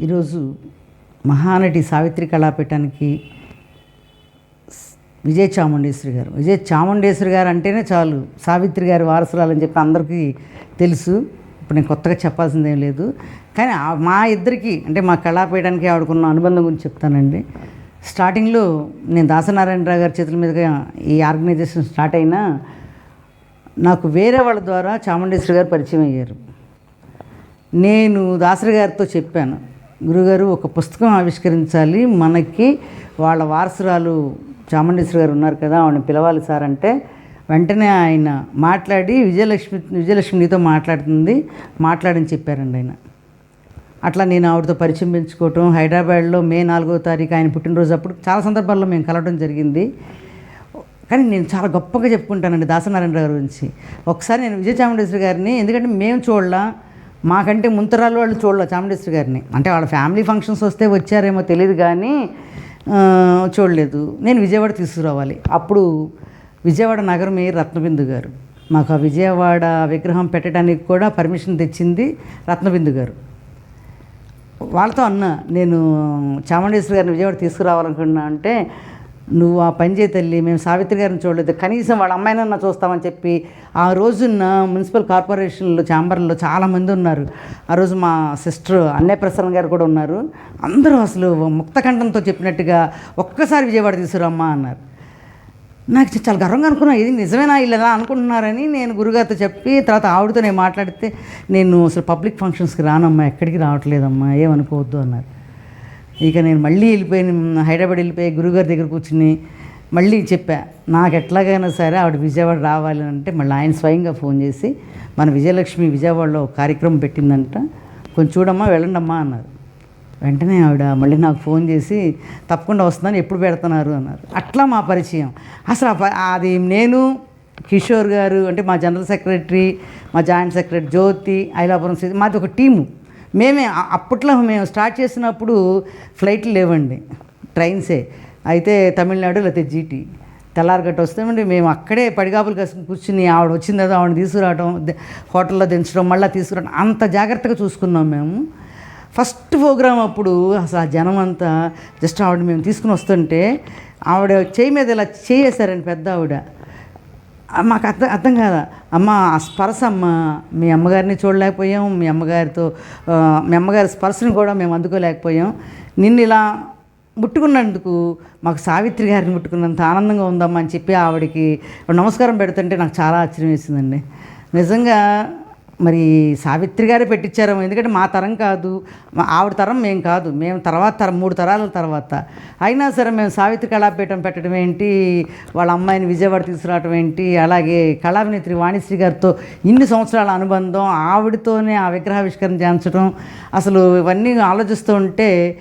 ఈరోజు మహానటి సావిత్రి కళాపీఠానికి విజయ చాముండేశ్వరి గారు. విజయ చాముండేశ్వరి గారు అంటేనే చాలు. సావిత్రి గారి వారసురాలని చెప్పి అందరికీ తెలుసు. ఇప్పుడు నేను కొత్తగా చెప్పాల్సిందేం లేదు. కానీ మా ఇద్దరికి అంటే మా కళాపీఠానికి ఆవిడకున్న అనుబంధం గురించి చెప్తానండి. స్టార్టింగ్లో నేను దాసనారాయణరావు గారి చేతుల మీదుగా ఈ ఆర్గనైజేషన్ స్టార్ట్ అయినా నాకు వేరే వాళ్ళ ద్వారా చాముండేశ్వరి గారు పరిచయం అయ్యారు. నేను దాసరి గారితో చెప్పాను. గురుగారు ఒక పుస్తకం ఆవిష్కరించాలి. మనకి వాళ్ళ వారసురాలు చాముండేశ్వరి గారు ఉన్నారు కదా ఆవిడని పిలవాలి సార్ అంటే వెంటనే ఆయన మాట్లాడి విజయలక్ష్మి విజయలక్ష్మితో మాట్లాడుతుంది మాట్లాడని చెప్పారండి ఆయన. అట్లా నేను ఆవిడతో పరిచయం పెంచుకోవటం హైదరాబాద్లో మే నాలుగో తారీఖు ఆయన పుట్టినరోజు అప్పుడు చాలా సందర్భాల్లో మేము కలవడం జరిగింది. కానీ నేను చాలా గొప్పగా చెప్పుకుంటానండి దాసనారాయణ గారి గురించి. ఒకసారి నేను విజయ చాముండేశ్వరి గారిని ఎందుకంటే మేము చూడలా మాకంటే ముంతరాలు వాళ్ళు చూడలే చాముండేశ్వరి గారిని. అంటే వాళ్ళ ఫ్యామిలీ ఫంక్షన్స్ వస్తే వచ్చారేమో తెలియదు కానీ చూడలేదు. నేను విజయవాడ తీసుకురావాలి. అప్పుడు విజయవాడ నగరం మేయర్ రత్నబిందు గారు. మాకు ఆ విజయవాడ విగ్రహం పెట్టడానికి కూడా పర్మిషన్ తెచ్చింది రత్నబిందు గారు. వాళ్ళతో అన్న నేను చాముండేశ్వరి గారిని విజయవాడ తీసుకురావాలనుకున్నా అంటే నువ్వు ఆ పని తల్లి మేము సావిత్రి గారిని చూడలేదు. కనీసం వాళ్ళ అమ్మాయినన్నా చూస్తామని చెప్పి ఆ రోజున్న మున్సిపల్ కార్పొరేషన్లో ఛాంబర్లో చాలామంది ఉన్నారు. ఆ రోజు మా సిస్టర్ అన్నయ్య ప్రసన్న గారు కూడా ఉన్నారు. అందరూ అసలు ముక్తకంఠంతో చెప్పినట్టుగా ఒక్కసారి విజయవాడ తీసుకురమ్మా అన్నారు. నాకు చాలా గర్వంగా అనుకున్నా ఇది నిజమేనా వీళ్ళు అనుకుంటున్నారని నేను గురుగారితో చెప్పి తర్వాత ఆవిడతో నేను మాట్లాడితే నేను అసలు పబ్లిక్ ఫంక్షన్స్కి రానమ్మా ఎక్కడికి రావట్లేదమ్మా ఏమనుకోవద్దు అన్నారు. ఇక నేను మళ్ళీ వెళ్ళిపోయి హైదరాబాద్ వెళ్ళిపోయి గురుగారి దగ్గర కూర్చుని మళ్ళీ చెప్పా నాకు ఎట్లాగైనా సరే ఆవిడ విజయవాడ రావాలి అంటే మళ్ళీ ఆయన స్వయంగా ఫోన్ చేసి మన విజయలక్ష్మి విజయవాడలో కార్యక్రమం పెట్టిందంట కొంచెం చూడమ్మా వెళ్ళండమ్మా అన్నారు. వెంటనే ఆవిడ మళ్ళీ నాకు ఫోన్ చేసి తప్పకుండా వస్తున్నాను ఎప్పుడు పెడుతున్నారు అన్నారు. అట్లా మా పరిచయం. అసలు అది నేను కిషోర్ గారు అంటే మా జనరల్ సెక్రటరీ మా జాయింట్ సెక్రటరీ జ్యోతి ఐలాపురం మాది ఒక టీము. మేమే అప్పట్లో మేము స్టార్ట్ చేసినప్పుడు ఫ్లైట్లు లేవండి ట్రైన్సే. అయితే తమిళనాడు లేకపోతే జీటీ తెల్లారగట్ట వస్తామండి. మేము అక్కడే పడిగాపులు కాసుకుని కూర్చుని ఆవిడ వచ్చింది కదా ఆవిడ తీసుకురావడం హోటల్లో దించడం మళ్ళీ తీసుకురావడం అంత జాగ్రత్తగా చూసుకున్నాం మేము. ఫస్ట్ ప్రోగ్రామ్ అప్పుడు అసలు ఆ జనం అంతా జస్ట్ ఆవిడ మేము తీసుకుని వస్తుంటే ఆవిడ చేయి మీద ఇలా చేయేశారండి పెద్ద ఆవిడ. మాకు అర్థం అర్థం కాదా అమ్మ ఆ స్పర్శ అమ్మ మీ అమ్మగారిని చూడలేకపోయాం మీ అమ్మగారితో మీ అమ్మగారి స్పర్శను కూడా మేము అందుకోలేకపోయాం. నిన్ను ఇలా ముట్టుకున్నందుకు మాకు సావిత్రి గారిని ముట్టుకున్నంత ఆనందంగా ఉందమ్మా అని చెప్పి ఆవిడకి నమస్కారం పెడుతుంటే నాకు చాలా ఆశ్చర్యం వేసిందండి. నిజంగా మరి సావిత్రి గారే పెట్టించారేమో ఎందుకంటే మా తరం కాదు. ఆవిడ తరం మేము కాదు. మేము తర్వాత తరం మూడు తరాల తర్వాత. అయినా సరే మేము సావిత్రి కళాపీఠం పెట్టడం ఏంటి? వాళ్ళ అమ్మాయిని విజయవాడ తీసుకురావడం ఏంటి? అలాగే కళాభినేత్రి వాణిశ్రీ గారితో ఇన్ని సంవత్సరాల అనుబంధం ఆవిడతోనే ఆ విగ్రహావిష్కరణ చేయించడం అసలు ఇవన్నీ ఆలోచిస్తూ ఉంటే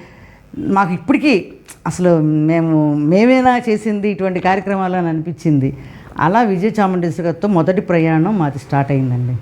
మాకు ఇప్పటికీ అసలు మేము మేమేనా చేసింది ఇటువంటి కార్యక్రమాలు అని అనిపించింది. అలా విజయ చాముండేశ్వరి గారితో మొదటి ప్రయాణం మాది స్టార్ట్ అయిందండి.